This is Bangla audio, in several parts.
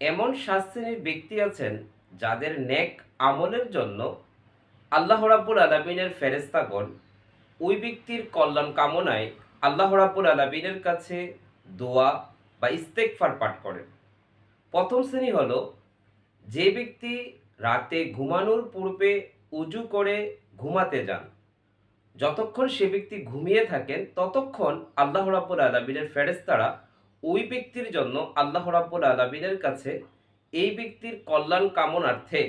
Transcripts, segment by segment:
এমন সাত শ্রেণির ব্যক্তি আছেন যাদের নেক আমলের জন্য আল্লাহ রাব্বুল আলমিনের ফেরেস্তাগণ ওই ব্যক্তির কল্যাণ কামনায় আল্লাহ রাব্বুল আলমিনের কাছে দোয়া বা ইস্তেকফার পাঠ করেন। প্রথম শ্রেণি হল, যে ব্যক্তি রাতে ঘুমানোর পূর্বে উজু করে ঘুমাতে যান, যতক্ষণ সে ব্যক্তি ঘুমিয়ে থাকেন, ততক্ষণ আল্লাহ রাব্বুল আলমিনের ফেরেস্তারা ওই ব্যক্তির জন্য আল্লাহ রাব্বুল আলমিনের কাছে এই ব্যক্তির কল্যাণ কামনার্থে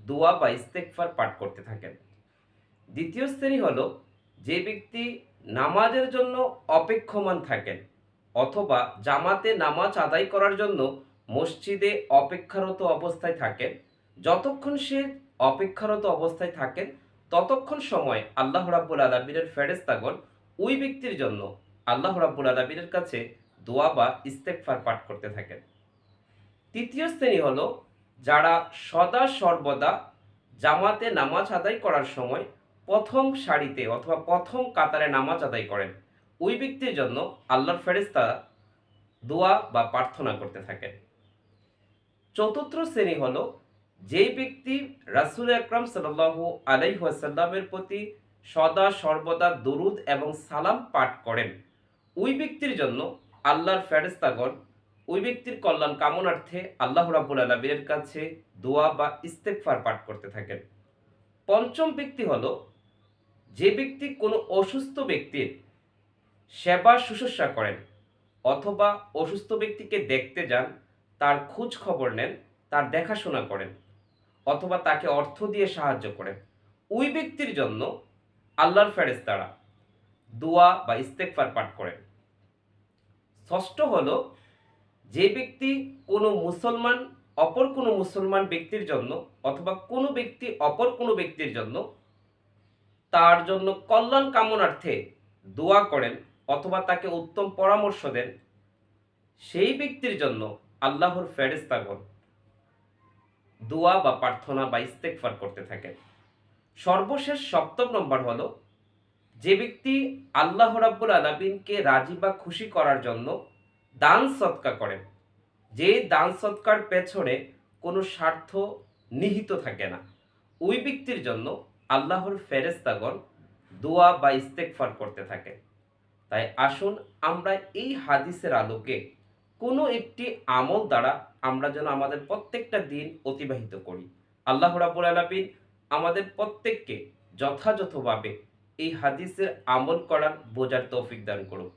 দোয়া বা ইস্তেকফার পাঠ করতে থাকেন। দ্বিতীয় শ্রেণি হল যে ব্যক্তি নামাজের জন্য অপেক্ষমান থাকেন অথবা জামাতে নামাজ আদায় করার জন্য মসজিদে অপেক্ষারত অবস্থায় থাকেন, যতক্ষণ সে অপেক্ষারত অবস্থায় থাকেন, ততক্ষণ সময় আল্লাহ রাব্বুল আলমিনের ফেরেস্তাগণ ওই ব্যক্তির জন্য আল্লাহ রাব্বুল আলমিনের কাছে দোয়া বা ইস্তেকফার পাঠ করতে থাকেন। তৃতীয় শ্রেণি হলো যারা সদা সর্বদা জামাতে নামাজ আদায় করার সময় প্রথম সারিতে অথবা প্রথম কাতারে নামাজ আদায় করেন, ওই ব্যক্তির জন্য আল্লাহর ফেরেস্তা দোয়া বা প্রার্থনা করতে থাকেন। চতুর্থ শ্রেণি হল যেই ব্যক্তি রাসুল আকরাম সাল্লাহ আলাইহাসাল্লামের প্রতি সদা সর্বদা দরুদ এবং সালাম পাঠ করেন, ওই ব্যক্তির জন্য আল্লাহর ফেরেস্তাগণ ওই ব্যক্তির কল্যাণ কামনার্থে আল্লাহ রাবুল আলমীর কাছে দোয়া বা ইস্তেকফার পাঠ করতে থাকেন। পঞ্চম ব্যক্তি হল, যে ব্যক্তি কোনো অসুস্থ ব্যক্তির সেবা শুশ্রূষা করেন অথবা অসুস্থ ব্যক্তিকে দেখতে যান, তার খোঁজ খবর নেন, তার দেখাশোনা করেন অথবা তাকে অর্থ দিয়ে সাহায্য করেন। ওই ব্যক্তির জন্য আল্লাহর ফেরেস্তারা দোয়া বা ইস্তেকফার পাঠ করেন। ষষ্ঠ হলো যে ব্যক্তি কোনো মুসলমান, অপর কোনো মুসলমান ব্যক্তির জন্য অথবা কোনো ব্যক্তি অপর কোনো ব্যক্তির জন্য তার জন্য কল্যাণ কামনার্থে দোয়া করেন অথবা তাকে উত্তম পরামর্শ দেন, সেই ব্যক্তির জন্য আল্লাহর ফেরেস্তাগণ দোয়া বা প্রার্থনা বা ইস্তেকফার করতে থাকেন। সর্বশেষ সপ্তম নম্বর হলো যে ব্যক্তি আল্লাহ রাব্বুল আলমিনকে রাজি বা খুশি করার জন্য দান সৎকা করেন, যে দান সৎকার পেছনে কোনো স্বার্থ নিহিত থাকে না, ওই ব্যক্তির জন্য আল্লাহর ফেরেস্তাগণ দোয়া বা ইস্তেকফার করতে থাকে। তাই আসুন আমরা এই হাদিসের আলোকে কোনো একটি আমল দ্বারা আমরা যেন আমাদের প্রত্যেকটা দিন অতিবাহিত করি। আল্লাহ রাবুল আলমিন আমাদের প্রত্যেককে যথাযথভাবে এই হাদিসের আমল করার বোঝার তৌফিক দান করুন।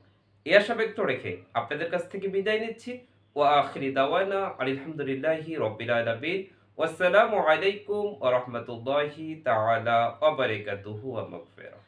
এ আশা ব্যক্ত রেখে আপনাদের কাছ থেকে বিদায় নিচ্ছি। ও আখরি দাওয়ানা আলহামদুলিল্লাহি রবিল আলমিন। ওয়াসসালামু আলাইকুম রহমতুল্লাহি তাআলা ওয়া বারাকাতুহু ওয়া মাগফিরাহ।